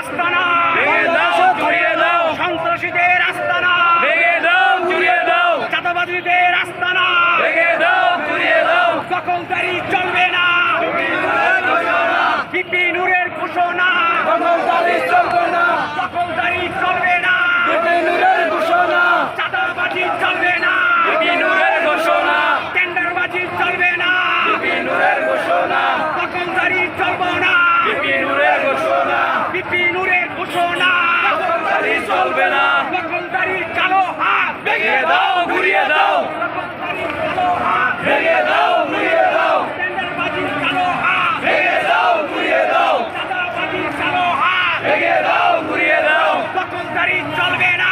আস্তানা। ছড়িয়ে দাও সন্ত্রাসীদের আস্তানা। ভেঙে দাও ছড়িয়ে দাও। চাঁদাবাদীদের আস্তানা। ভেঙে দাও না। বিপি নূরের ঘোষণা। দখলদারি চলবে না। দখলদারি ঘুরিয়ে দাও দখলদারির কালো হাত ভেঙে দাও ঘুরিয়ে দাও টেন্ডারবাজির কালো হাত ভেঙে দাও ঘুরিয়ে দাও চাঁদাবাজির কালো হাত ভেঙে দাও ঘুরিয়ে দাও দখলদারি চলবে না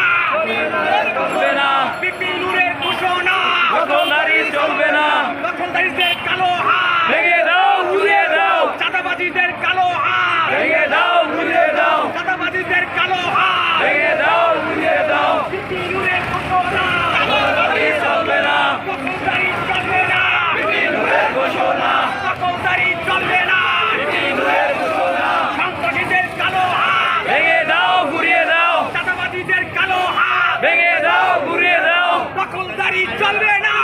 চলবে না বিপিনুরের ঘোষণা দখলদারি চলবে না দখলদারিদের কালো হাত ভেঙে দাও ঘুরিয়ে দাও চাঁদাবাজিদের কালো হাত ভেঙে দাও ঘুরিয়ে দাও চাঁদাবাজিদের কালো হাত ভেঙে দাও ঘুরিয়ে দাও বিপিনুরের ঘোষণা দখলদারি চলবে না দখলদারি চলবে না বিপিনুরের ঘোষণা দখলদারি চলবে না বিপিনুরের ঘোষণা সন্ত্রাসীদের কালো হাত ভেঙে দাও ঘুরিয়ে দাও চাঁদাবাজিদের কালো হাত ভেঙে দাও ঘুরিয়ে দাও দখলদারি চলবে না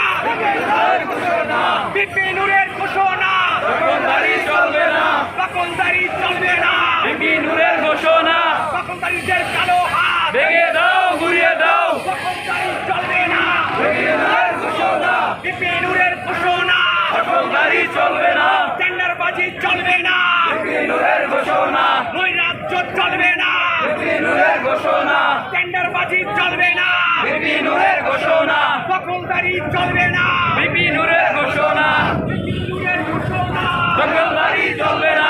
বিপিনুরের ঘোষণা দখলদারি চলবে না দখলদারি চলবে না বিপিনুরের ঘোষণা দখলদারিদের কালো হাত ভেঙে দাও ঘুরিয়ে দাও দখলদারি চলবে না বিপিনুরের ঘোষণা বিপিনুরের ঘোষণা দখলদারি চলবে না টেন্ডারবাজি না বিপিনুরের ঘোষণা নৈরাজ্য চলবে না বিপিনুরের ঘোষণা টেন্ডারবাজি চলবে না দখলদারি চলবে না। ঘোষণা। বিপিনুরের ঘোষণা। দখলদারি চলবে না।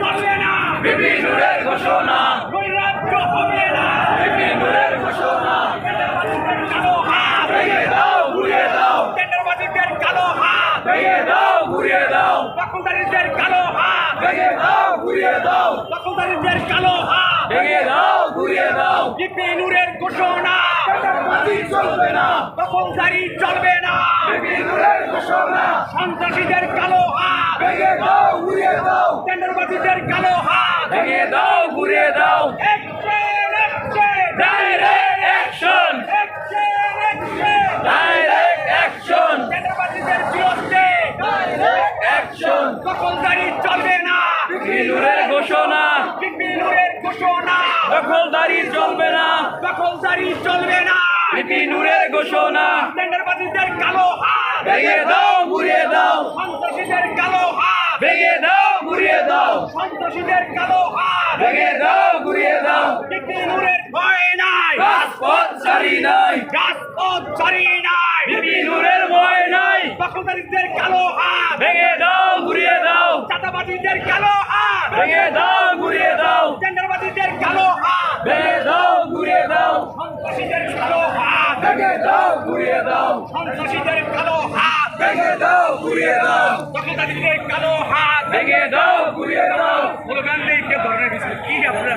চলবে না। বিপিনুরের ঘোষণা। নৈরাজ্য হবে না। ঘোষণা। কালো হাত? ভেঙে দাও ঘুরিয়ে দাও। টেন্ডারবাজিদের কালো হাত? ভেঙে দাও ঘুরিয়ে দাও। দখলদারিদের কালো হাত। ভেঙে দাও ঘুরিয়ে দাও। দখলদারিদের কালো হাত। ভেঙে দাও ঘুরিয়ে দাও বিপিনুরের ঘোষণা। টেন্ডারবাজি চলবে না। দখলদারি চলবে না। বিপিনুরের ঘোষণা। সন্ত্রাসীদের কালো হাত। ভেঙে দাও উড়িয়ে দাও। টেন্ডারবাজিদের কালো হাত। ভেঙে দাও ঘুরিয়ে দাও। Action action direct action action! Action টেন্ডারবাজিদের বিরুদ্ধে অ্যাকশন দখলদারি চলবে না বিপিনুরের ঘোষণা বিপিনুরের ঘোষণা দখলদারি চলবে না দখলদারি চলবে না। বিপিনুরের ঘোষণা। টেন্ডারবাজিদের কালো হাত। ভেঙে দাও ঘুরিয়ে দাও। সন্ত্রাসীদের কালো হাত। ভেঙে দাও ঘুরিয়ে দাও। সন্ত্রাসীদের কালো হাত। ভেঙে দাও ঘুরিয়ে দাও। বিপিনুরের ভয় নাই। রাজপথ ছাড়ি নাই। রাজপথ ছাড়ি নাই। বিপিনুরের ভয় নাই। দখলদারিদের কালো হাত। ভেঙে দাও ঘুরিয়ে দাও। চাঁদাবাজিদের কালো হাত। ভেঙে দাও ঘুরিয়ে দাও। টেন্ডারবাজিদের কালো হাত। ভেঙে সন্ত্রাসীদের কালো হাত। ভেঙে দাও ঘুরিয়ে দাও। সন্ত্রাসীদের কালো হাত। ভেঙে দাও ঘুরিয়ে দাও। দখলদারিদের কালো হাত। ভেঙে দাও ঘুরিয়ে দাও। স্লোগান নেই কে ধরনের কিছু কি আপনারা?